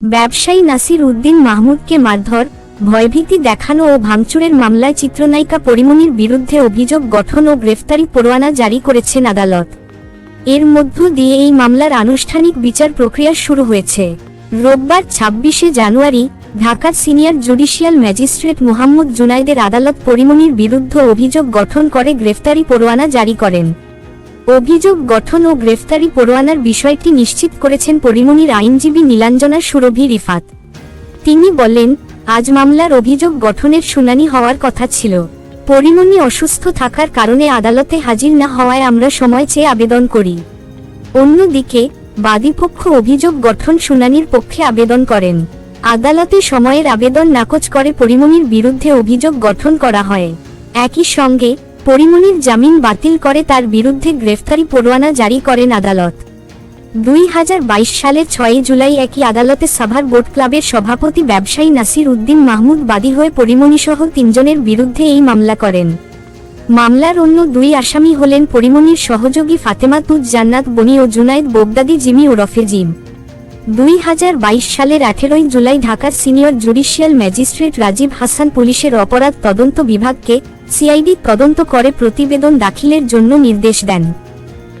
ব্যবসায়ী নাসির উদ্দিন মাহমুদকে মারধর, ভয়ভীতি দেখানো ও ভাঙচুরের মামলায় চিত্রনায়িকা পরিমণির বিরুদ্ধে অভিযোগ গঠন ও গ্রেফতারি পরোয়ানা জারি করেছেন আদালত। এর মধ্য দিয়ে এই মামলার আনুষ্ঠানিক বিচার প্রক্রিয়া শুরু হয়েছে। রোববার ছাব্বিশে জানুয়ারি, ঢাকার সিনিয়র জুডিশিয়াল ম্যাজিস্ট্রেট মোহাম্মদ জুনাইদের আদালত পরিমণির বিরুদ্ধে অভিযোগ গঠন করে গ্রেফতারি পরোয়ানা জারি করেন। অভিযোগ, গঠন ও গ্রেফতারি পরোয়ানার বিষয়টি নিশ্চিত করেছেন পরিমণির আইনজীবী নীলাঞ্জনা সুরভি রিফাত। তিনি বলেন, আজ মামলার অভিযোগ গঠনের শুনানি হওয়ার কথা ছিল। পরিমণি অসুস্থ থাকার কারণে আদালতে হাজির না হওয়ায় আমরা সময় চেয়ে আবেদন করি। অন্যদিকে, বাদীপক্ষ অভিযোগ গঠন শুনানির পক্ষে আবেদন করেন। আদালতে সময়ের আবেদন নাকচ করে পরিমণির বিরুদ্ধে অভিযোগ গঠন করা হয়। একই সঙ্গে পরিমণির জামিন বাতিল করে তার বিরুদ্ধে গ্রেফতারি পরোয়ানা জারি করেন আদালত। দুই হাজার বাইশ সালের ছয়ই জুলাই একই আদালতে সাভার বোট ক্লাবের সভাপতি ব্যবসায়ী নাসির উদ্দিন মাহমুদ বাদী হয়ে পরিমণিসহ তিনজনের বিরুদ্ধে এই মামলা করেন। মামলার অন্য দুই আসামি হলেন পরিমণির সহযোগী ফাতেমা তুজ জান্নাত, বনি ও জুনাইদ বোগদাদি জিমি ওরফে জিম। দুই হাজার বাইশ সালের আঠেরোই জুলাই ঢাকার senior judicial magistrate Rajib Hasan পুলিশের অপরাধ তদন্ত বিভাগকে সিআইডি তদন্ত করে প্রতিবেদন দাখিলের জন্য নির্দেশ দেন।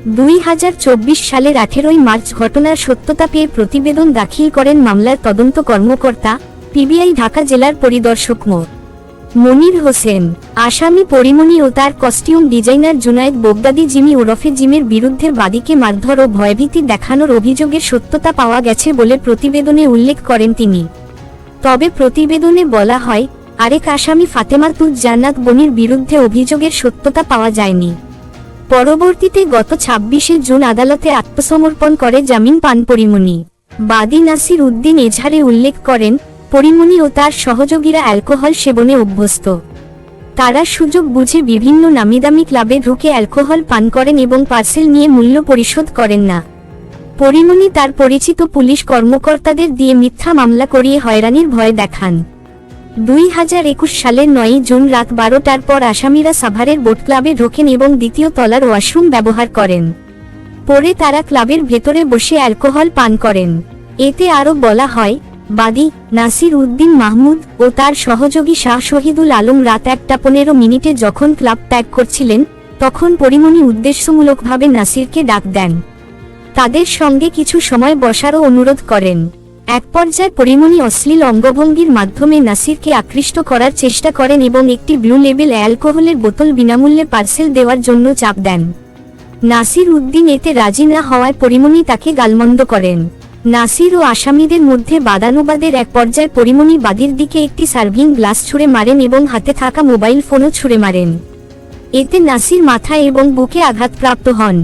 দুই হাজার চব্বিশ সালের আঠেরোই মার্চ ঘটনার সত্যতা পেয়ে প্রতিবেদন দাখিল করেন মামলার তদন্ত কর্মকর্তা, পিবিআই ঢাকা জেলার পরিদর্শক মো. মনির হোসেন। আসামি পরিমণি ও তার costume designer Junaid Bogdadi Jimmy ওরফে জিমের বিরুদ্ধে বাদীকে মারধর ও ভয়ভীতি দেখানোর অভিযোগের সত্যতা পাওয়া গেছে বলে প্রতিবেদনে উল্লেখ করেন তিনি। তবে প্রতিবেদনে বলা হয় আরেক আসামি ফাতেমা তুজ জান্নাত বনির বিরুদ্ধে অভিযোগের সত্যতা পাওয়া যায়নি। পরবর্তীতে গত ছাব্বিশে জুন আদালতে আত্মসমর্পণ করে জামিন পান পরিমণি। বাদী নাসির উদ্দিন এঝারে উল্লেখ করেন, পরিমণি ও তার সহযোগীরা অ্যালকোহল সেবনে অভ্যস্ত। তারা সুযোগ বুঝে বিভিন্ন নামিদামি ক্লাবে ঢুকে অ্যালকোহল পান করেন এবং পার্সেল নিয়ে মূল্য পরিশোধ করেন না। পরিমণি তার পরিচিত পুলিশ কর্মকর্তাদের দিয়ে মিথ্যা মামলা করিয়ে হয়রানির ভয় দেখান। দুই হাজার একুশ সালের নয়ই জুন রাত বারোটার পর আসামিরা সাভারের বোট ক্লাবে ঢোকেন এবং দ্বিতীয় তলার ওয়াশরুম ব্যবহার করেন। পরে তারা ক্লাবের ভেতরে বসে অ্যালকোহল পান করেন। এতে আরও বলা হয়, বাদী নাসির উদ্দিন মাহমুদ ও তার সহযোগী শাহ শহীদুল আলম রাত একটা পনেরো মিনিটে যখন ক্লাব ত্যাগ করছিলেন, তখন পরিমণি উদ্দেশ্যমূলকভাবে নাসিরকে ডাক দেন। তাদের সঙ্গে কিছু সময় বসারও অনুরোধ করেন। এক পর্যায়ে পরিমণি অশ্লীল অঙ্গভঙ্গির মাধ্যমে নাসিরকে আকৃষ্ট করার চেষ্টা করেন এবং একটি ব্লু লেবেল অ্যালকোহলের বোতল বিনামূল্যে পার্সেল দেওয়ার জন্য চাপ দেন। নাসির উদ্দিন এতে রাজি না হওয়ায় পরিমণি তাকে গালমন্দ করেন। নাসির ও আসামিদের মধ্যে বাদানুবাদের এক পর্যায়ে পরিমণি বাদীর দিকে একটি সার্ভিং গ্লাস ছুঁড়ে মারেন এবং হাতে থাকা মোবাইল ফোনও ছুঁড়ে মারেন। এতে নাসির মাথা এবং বুকে আঘাতপ্রাপ্ত হন।